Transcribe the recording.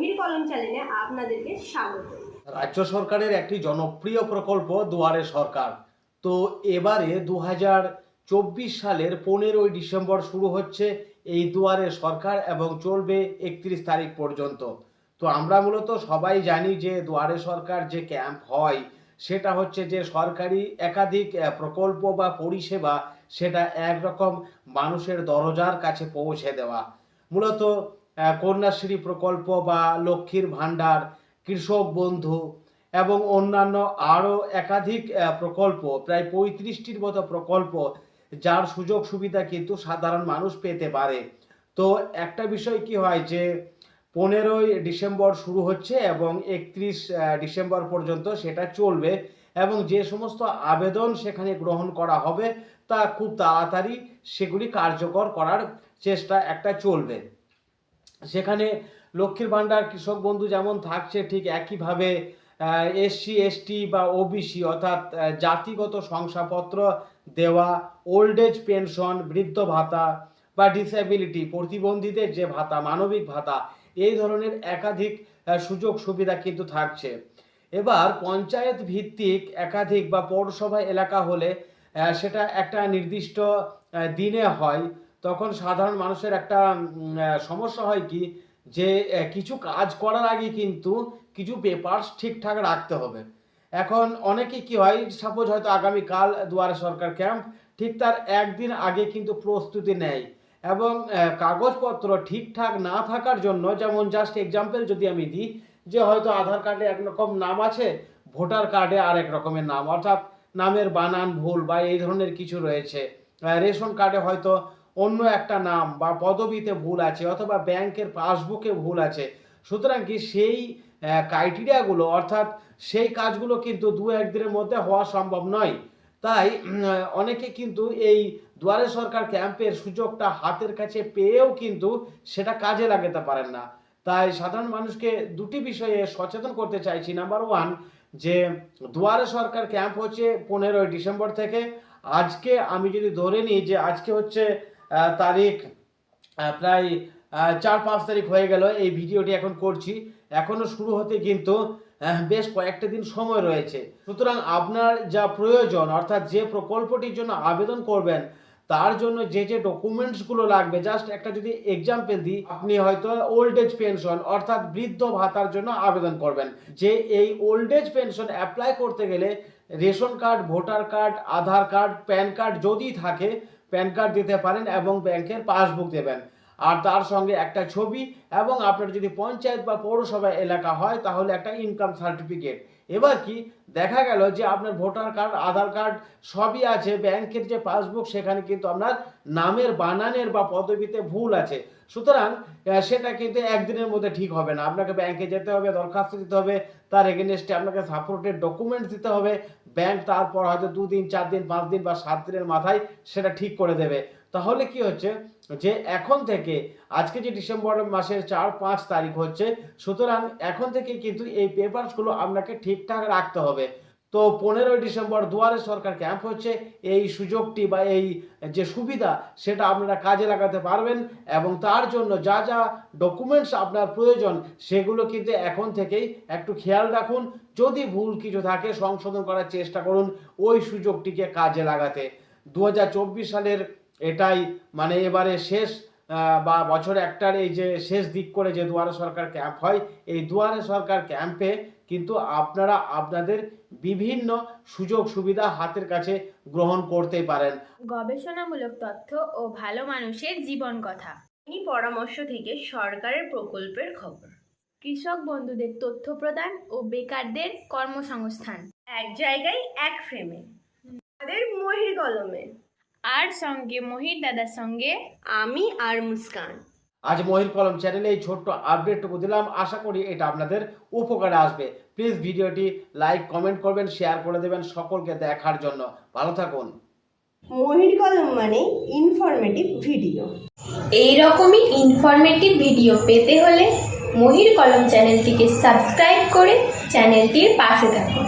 মহির কলম চ্যানেলে আপনাদেরকে স্বাগত। রাজ্য সরকারের একটি জনপ্রিয় প্রকল্প দুয়ারে সরকার। তো এবারে দু চব্বিশ সালের পনেরোই ডিসেম্বর শুরু হচ্ছে এই দুয়ারে সরকার এবং চলবে একত্রিশ তারিখ পর্যন্ত। তো আমরা মূলত সবাই জানি যে দুয়ারে সরকার যে ক্যাম্প হয়, সেটা হচ্ছে যে সরকারি একাধিক প্রকল্প বা পরিষেবা, সেটা একরকম মানুষের দরজার কাছে পৌঁছে দেওয়া। মূলত কন্যাশ্রী প্রকল্প বা লক্ষ্মীর ভাণ্ডার, কৃষক বন্ধু এবং অন্যান্য আরও একাধিক প্রকল্প, প্রায় পঁয়ত্রিশটির মতো প্রকল্প যার সুযোগ সুবিধা কিন্তু সাধারণ মানুষ পেতে পারে। তো একটা বিষয় কি হয় যে, পনেরোই ডিসেম্বর শুরু হচ্ছে এবং একত্রিশ ডিসেম্বর পর্যন্ত সেটা চলবে এবং যে সমস্ত আবেদন সেখানে গ্রহণ করা হবে তা খুব তাড়াতাড়ি সেগুলি কার্যকর করার চেষ্টা একটা চলবে। সেখানে লক্ষ্মীর ভাণ্ডার, কৃষক বন্ধু যেমন থাকছে, ঠিক একইভাবে এসসি, এসটি বা ওবিসি, অর্থাৎ জাতিগত শংসাপত্র দেওয়া ওল্ড এজ পেনশন বৃদ্ধ ভাতা বা ডিসেবিলিটি প্রতিবন্ধীদের যে ভাতা, মানবিক ভাতা, এই ধরনের একাধিক সুযোগ সুবিধা কিন্তু থাকছে। এবার পঞ্চায়েত ভিত্তিক একাধিক বা পৌরসভা এলাকা হলে সেটা একটা নির্দিষ্ট দিনে হয়। তখন সাধারণ মানুষের একটা সমস্যা হয় কি যে কিছু কাজ করার আগে কিন্তু কিছু পেপারস ঠিকঠাক রাখতে হবে। এখন অনেকে কি হয় সাপোজ হয়তো আগামীকাল দুয়ারে সরকার ক্যাম্প ঠিক তার একদিন আগে কিন্তু প্রস্তুতি নেয় এবং কাগজপত্র ঠিকঠাক না থাকার জন্য, যেমন জাস্ট এক্সাম্পল যদি আমি দিই, যে হয়তো আধার কার্ডে একরকম নাম আছে, ভোটার কার্ডে আরেক রকমের নাম, অর্থাৎ নামের বানান ভুল বা এই ধরনের কিছু রয়েছে। রেশন কার্ডে হয়তো অন্য একটা নাম বা পদবিতে ভুল আছে অথবা ব্যাংকের পাসবুকে ভুল আছে। সুতরাং কি সেই ক্রাইটেরিয়াগুলো অর্থাৎ সেই কাজগুলো কিন্তু দু একদিনের মধ্যে হওয়া সম্ভব নয়। তাই অনেকে কিন্তু এই দুয়ারে সরকার ক্যাম্পের সুযোগটা হাতের কাছে পেয়েও কিন্তু সেটা কাজে লাগাতে পারেন না। তাই সাধারণ মানুষকে দুটি বিষয়ে সচেতন করতে চাইছি। নাম্বার ওয়ান যে দুয়ারে সরকার ক্যাম্প হচ্ছে পনেরোই ডিসেম্বর থেকে। আজকে আমি যদি ধরে নিই যে আজকে হচ্ছে তারিখ প্রায় চার পাঁচ তারিখ হয়ে গেল এই ভিডিওটি এখন করছি। এখনও শুরু হতে কিন্তু বেশ কয়েকটা দিন সময় রয়েছে। সুতরাং আপনার যা প্রয়োজন, অর্থাৎ যে প্রকল্পটির জন্য আবেদন করবেন, তার জন্য যে যে ডকুমেন্টসগুলো লাগবে, জাস্ট একটা যদি এক্সাম্পল দিই, আপনি হয়তো ওল্ড এজ পেনশন অর্থাৎ বৃদ্ধ ভাতার জন্য আবেদন করবেন। যে এই ওল্ড এজ পেনশন অ্যাপ্লাই করতে গেলে ration card, voter card, Aadhaar card, PAN card যদি থাকে, প্যান কার্ড দিতে পারেন এবং ব্যাংকের পাসবুক দেবেন। আর তার সঙ্গে একটা ছবি এবং আপনার যদি পঞ্চায়েত বা পৌরসভা এলাকা হয়, তাহলে একটা ইনকাম সার্টিফিকেট এবার কি, দেখা গেল যে আপনার ভোটার কার্ড, আধার কার্ড সবই আছে, ব্যাংকের যে পাসবুক সেখানে কিন্তু আপনার নামের, বানানের বা পদবিতে ভুল আছে। সুতরাং সেটা কিন্তু একদিনের মধ্যে ঠিক হবে না। আপনাকে ব্যাংকে যেতে হবে, দরখাস্ত দিতে হবে, তার এগেনস্টে আপনাকে সাপোর্টের ডকুমেন্টস দিতে হবে। ব্যাংক তারপর হয়তো দুদিন চার দিন পাঁচ দিন বা সাত দিনের মাথায় সেটা ঠিক করে দেবে। তাহলে কি হচ্ছে? যে এখন থেকে আজকে যে ডিসেম্বর মাসের চার পাঁচ তারিখ হচ্ছে, সুতরাং এখন থেকে কিন্তু এই পেপারসগুলো আপনাকে ঠিকঠাক রাখতে হবে। তো পনেরোই ডিসেম্বর দুয়ারে সরকার ক্যাম্প হচ্ছে, এই সুযোগটি বা এই যে সুবিধা সেটা আপনারা কাজে লাগাতে পারবেন এবং তার জন্য যা যা ডকুমেন্টস আপনার প্রয়োজন সেগুলো কিন্তু এখন থেকেই একটু খেয়াল রাখুন। যদি ভুল কিছু থাকে সংশোধন করার চেষ্টা করুন, ওই সুযোগটিকে কাজে লাগাতে। দু হাজার চব্বিশ সালের এটাই মানে এবারে শেষ বা বছর একটার এই যে শেষ দিক করে যে দুয়ারে সরকার ক্যাম্প হয় এই দুয়ারে সরকার ক্যাম্পে কিন্তু আপনারা আপনাদের বিভিন্ন সুযোগ সুবিধা হাতের কাছে গ্রহণ করতে পারেন। গবেষণামূলক তথ্য ও ভালো মানুষের জীবন কথা। এই পরামর্শ থেকে সরকারের প্রকল্পের খবর। কৃষক বন্ধুদের তথ্য প্রদান ও বেকারদের কর্মসংস্থান। এক জায়গায় এক ফ্রেমে আমাদের মহির কলমে। আর সঙ্গে মহির দাদার সঙ্গে আমি আর মুস্কান। আজ মহির কলম চ্যানেলে এই ছোট্ট আপডেটটুকু দিলাম। আশা করি এটা আপনাদের উপকারে আসবে। প্লিজ ভিডিওটি লাইক কমেন্ট করবেন শেয়ার করে দেবেন সকলকে দেখার জন্য। ভালো থাকুন। মহির কলম মানে ইনফরমেটিভ ভিডিও এই রকমই ইনফরমেটিভ ভিডিও পেতে হলে মহির কলম চ্যানেলটিকে সাবস্ক্রাইব করে চ্যানেলটির পাশে থাকুন।